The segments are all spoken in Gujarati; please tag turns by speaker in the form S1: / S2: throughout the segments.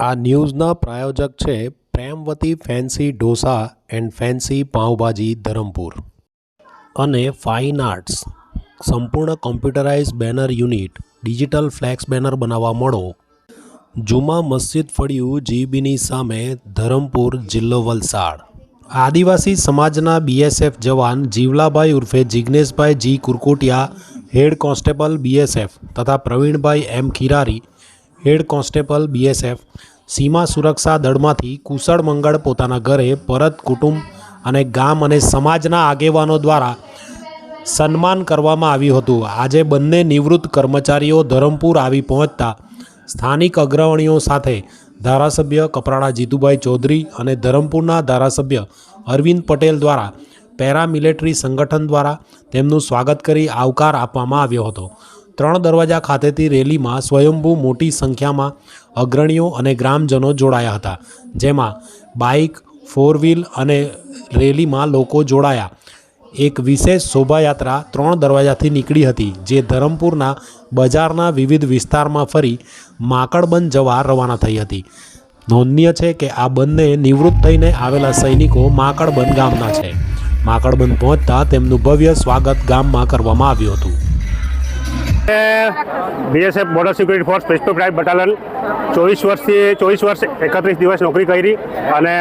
S1: આ ન્યૂઝના પ્રાયોજક છે Premvati fancy dosa and fancy pav bhaji Dharampur. અને ફાઇન આર્ટ્સ. સંપૂર્ણ computerise banner unit, digital flex banner બનાવવા મળો. જુમા મસ્જિદ ફળિયું જીબીની સામે ધરમપુર જિલ્લો વલસાડ. આદિવાસી સમાજના બીએસએફ જવાન જીવલાભાઈ ઉર્ફે જિજ્ઞેશભાઈ જી કુરકોટિયા, હેડ કોન્સ્ટેબલ બીએસએફ તથા Pravinbhai M Khirari head constable BSF સીમા સુરક્ષા દળમાંથી કુશળ મંગળ પોતાના ઘરે, પરત કુટુંબ અને ગામ અને સમાજના આગેવાનો દ્વારા સન્માન કરવામાં આવ્યું હતું. આજે બંને નિવૃત્ત કર્મચારીઓ ધરમપુર આવી પહોંચતા સ્થાનિક અગ્રણીઓ સાથે ધારાસભ્ય કપરાડા જીતુભાઈ ચૌધરી અને ધરમપુરના ધારાસભ્ય અરવિંદ પટેલ દ્વારા પેરામિલિટરી સંગઠન દ્વારા તેમનું સ્વાગત કરી આવકાર આપવામાં આવ્યો હતો. ત્રણ દરવાજા ખાતેથી રેલીમાં સ્વયંભૂ મોટી સંખ્યામાં અગ્રણીઓ અને ગ્રામજનો જોડાયા હતા, જેમાં બાઇક, ફોર વ્હીલ અને રેલીમાં લોકો જોડાયા. એક વિશેષ શોભાયાત્રા ત્રણ દરવાજાથી નીકળી હતી, જે ધરમપુરના બજારના વિવિધ વિસ્તારમાં ફરી માકડબંધ જવા રવાના થઈ હતી. નોંધનીય છે કે આ બંને નિવૃત્ત થઈને આવેલા સૈનિકો માકડબંધ ગામના છે. માકડબંધ પહોંચતા તેમનું ભવ્ય સ્વાગત ગામમાં કરવામાં આવ્યું હતું.
S2: બીએસએફ બોર્ડર સિક્યુરિટી ફોર્સ પેસ્ટો પ્રાઇવેટ બટાલિયન ચોવીસ વર્ષથી ચોવીસ વર્ષ એકત્રીસ દિવસ નોકરી કરી અને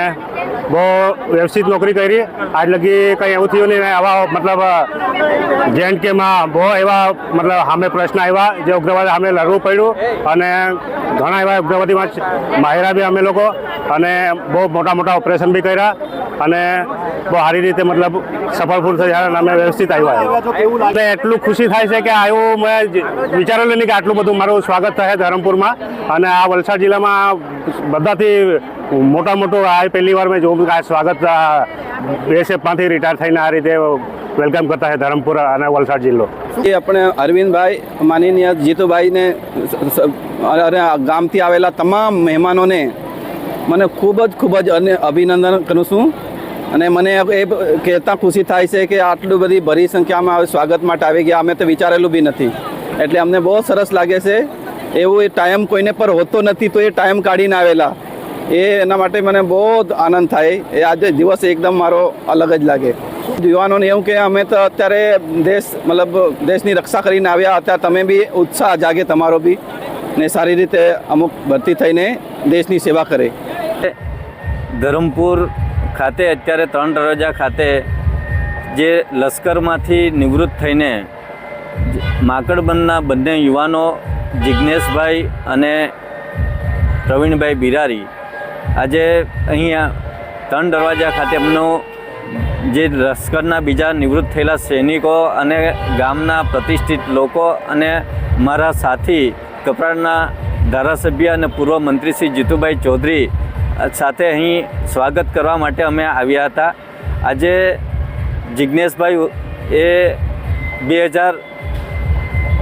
S2: બહુ વ્યવસ્થિત નોકરી કરી. આજ લગી કંઈ એવું થયું નહીં. આવા, મતલબ જે એન્ડ કેમાં બહુ એવા, મતલબ, સામે પ્રશ્ન આવ્યા જે ઉગ્રવાદ સામે લડવું પડ્યું. અને ઘણા એવા ઉગ્રવાદીમાં માહિરા બી અમે લોકો. અને બહુ મોટા મોટા ઓપરેશન બી કર્યા. અને બહુ સારી રીતે, મતલબ સફળફૂલ થયા અને અમે વ્યવસ્થિત આવ્યા અને એટલું ખુશી થાય છે કે આવું મેં વિચારેલું નહીં કે આટલું બધું મારું સ્વાગત થશે ધરમપુરમાં. અને આ વલસાડ જિલ્લામાં બધાથી મોટા મોટું આ પહેલી વાર મેં જોઉં આ સ્વાગત બીએસએફમાંથી રિટાયર થઈને આ રીતે વેલકમ કરતા છે ધરમપુર અને વલસાડ જિલ્લો.
S3: એ આપણે અરવિંદભાઈ માનનીય જીતુભાઈને અને ગામથી આવેલા તમામ મહેમાનોને મને ખૂબ જ ખૂબ જ અને અભિનંદન કરું છું. અને મને એ કહેતા ખુશી થાય છે કે આટલું બધી ભરી સંખ્યામાં સ્વાગત માટે આવી ગયા. અમે તો વિચારેલું બી નથી. એટલે અમને બહુ સરસ લાગે છે. એવું એ ટાઈમ કોઈને પર હોતો નથી, તો એ ટાઈમ કાઢીને આવેલા. એ એના માટે મને બહુ જ આનંદ થાય. એ આજે દિવસ એકદમ મારો અલગ જ લાગે. યુવાનોને એવું કે અમે તો અત્યારે દેશ, મતલબ દેશની રક્ષા કરીને આવ્યા અત્યારે તમે બી ઉત્સાહ જાગે તમારો બી. ને સારી રીતે અમુક ભરતી થઈને દેશની સેવા કરે.
S4: ધરમપુર ખાતે અત્યારે ત્રણ દરવાજા ખાતે જે લશ્કરમાંથી નિવૃત્ત થઈને માકડબંધના બંને યુવાનો જિજ્ઞેશભાઈ અને પ્રવીણભાઈ બિરારી આજે અહીંયા ત્રણ દરવાજા ખાતે એમનો જે લશ્કરના બીજા નિવૃત્ત થયેલા સૈનિકો અને ગામના પ્રતિષ્ઠિત લોકો અને મારા સાથી કપરાડના ધારાસભ્ય અને પૂર્વ મંત્રી શ્રી જીતુભાઈ ચૌધરી સાથે અહીં સ્વાગત કરવા માટે અમે આવ્યા હતા. આજે જિજ્ઞેશભાઈ એ બે હજાર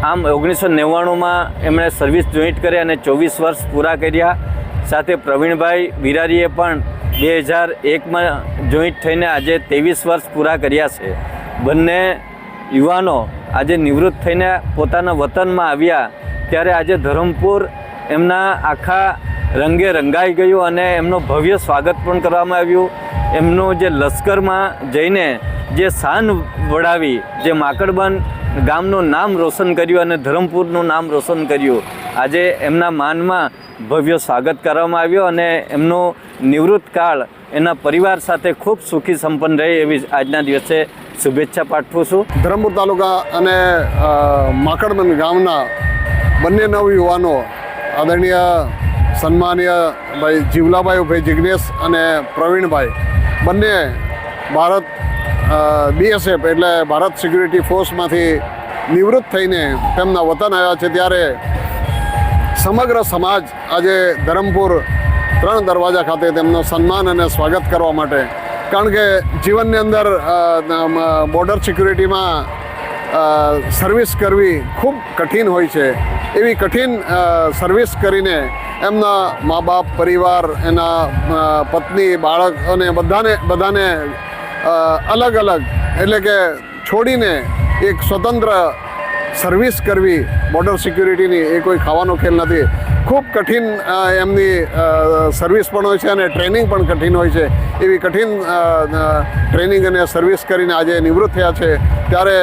S4: આમ ઓગણીસો નેવ્વાણુંમાં એમણે સર્વિસ જોઈન્ટ કરી અને ચોવીસ વર્ષ પૂરા કર્યા. સાથે પ્રવીણભાઈ બિરારીએ પણ બે હજાર એકમાં જોઈન્ટ થઈને આજે ત્રેવીસ વર્ષ પૂરા કર્યા છે. બંને યુવાનો આજે નિવૃત્ત થઈને પોતાના વતનમાં આવ્યા. ત્યારે આજે ધરમપુર એમના આખા રંગે રંગાઈ ગયું અને એમનું ભવ્ય સ્વાગત પણ કરવામાં આવ્યું. એમનું જે લશ્કરમાં જઈને જે શાન વડાવી, જે માકડબન ગામનું નામ રોશન કર્યું અને ધરમપુરનું નામ રોશન કર્યું. આજે એમના માનમાં ભવ્ય સ્વાગત કરવામાં આવ્યું અને એમનો નિવૃત્ત કાળ એના પરિવાર સાથે ખૂબ સુખી સંપન્ન રહે એવી આજના દિવસે શુભેચ્છા પાઠવું છું.
S5: ધરમપુર તાલુકા અને માકડબંધ ગામના બંને નવયુવાનો આદરણીય, સન્માનીય ભાઈ જીવલાભાઈ ભાઈ જિજ્ઞેશ અને પ્રવીણભાઈ, બંને ભારત બીએસએફ એટલે ભારત સિક્યુરિટી ફોર્સમાંથી નિવૃત્ત થઈને તેમના વતન આવ્યા છે. ત્યારે સમગ્ર સમાજ આજે ધરમપુર ત્રણ દરવાજા ખાતે તેમનો સન્માન અને સ્વાગત કરવા માટે, કારણ કે જીવનની અંદર બોર્ડર સિક્યુરિટીમાં સર્વિસ કરવી ખૂબ કઠિન હોય છે. એવી કઠિન સર્વિસ કરીને એમના મા બાપ પરિવાર, એના પત્ની, બાળક અને બધાને બધાને અલગ અલગ એટલે કે છોડીને એક સ્વતંત્ર સર્વિસ કરવી બોર્ડર સિક્યુરિટીની એ કોઈ ખાવાનો ખેલ નથી. ખૂબ કઠિન એમની સર્વિસ પણ હોય છે અને ટ્રેનિંગ પણ કઠિન હોય છે. એવી કઠિન ટ્રેનિંગ અને સર્વિસ કરીને આજે નિવૃત્ત થયા છે. ત્યારે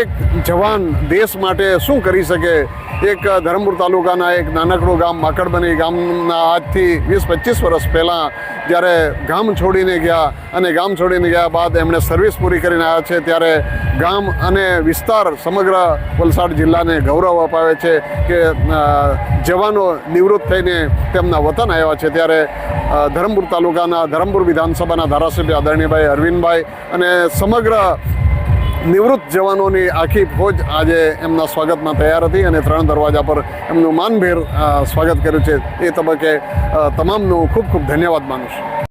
S5: એક જવાન દેશ માટે શું કરી શકે? એક ધરમપુર તાલુકાના એક નાનકડું ગામ માકડબની ગામના આજથી વીસ પચીસ વર્ષ પહેલાં જ્યારે ગામ છોડીને ગયા અને ગામ છોડીને ગયા બાદ એમણે સર્વિસ પૂરી કરીને આવ્યા છે, ત્યારે ગામ અને વિસ્તાર સમગ્ર વલસાડ જિલ્લાને ગૌરવ અપાવે છે કે જવાનો નિવૃત્ત થઈને તેમના વતન આવ્યા છે. ત્યારે ધરમપુર તાલુકાના ધરમપુર વિધાનસભાના ધારાસભ્ય આદરણીયભાઈ અરવિંદભાઈ અને સમગ્ર નિવૃત્ત જવાનોની આખી ફોજ આજે એમના સ્વાગતમાં તૈયાર હતી અને ત્રણ દરવાજા પર એમનું માનભેર સ્વાગત કર્યું છે. એ તબક્કે તમામનો ખૂબ ખૂબ ધન્યવાદ માનું છું.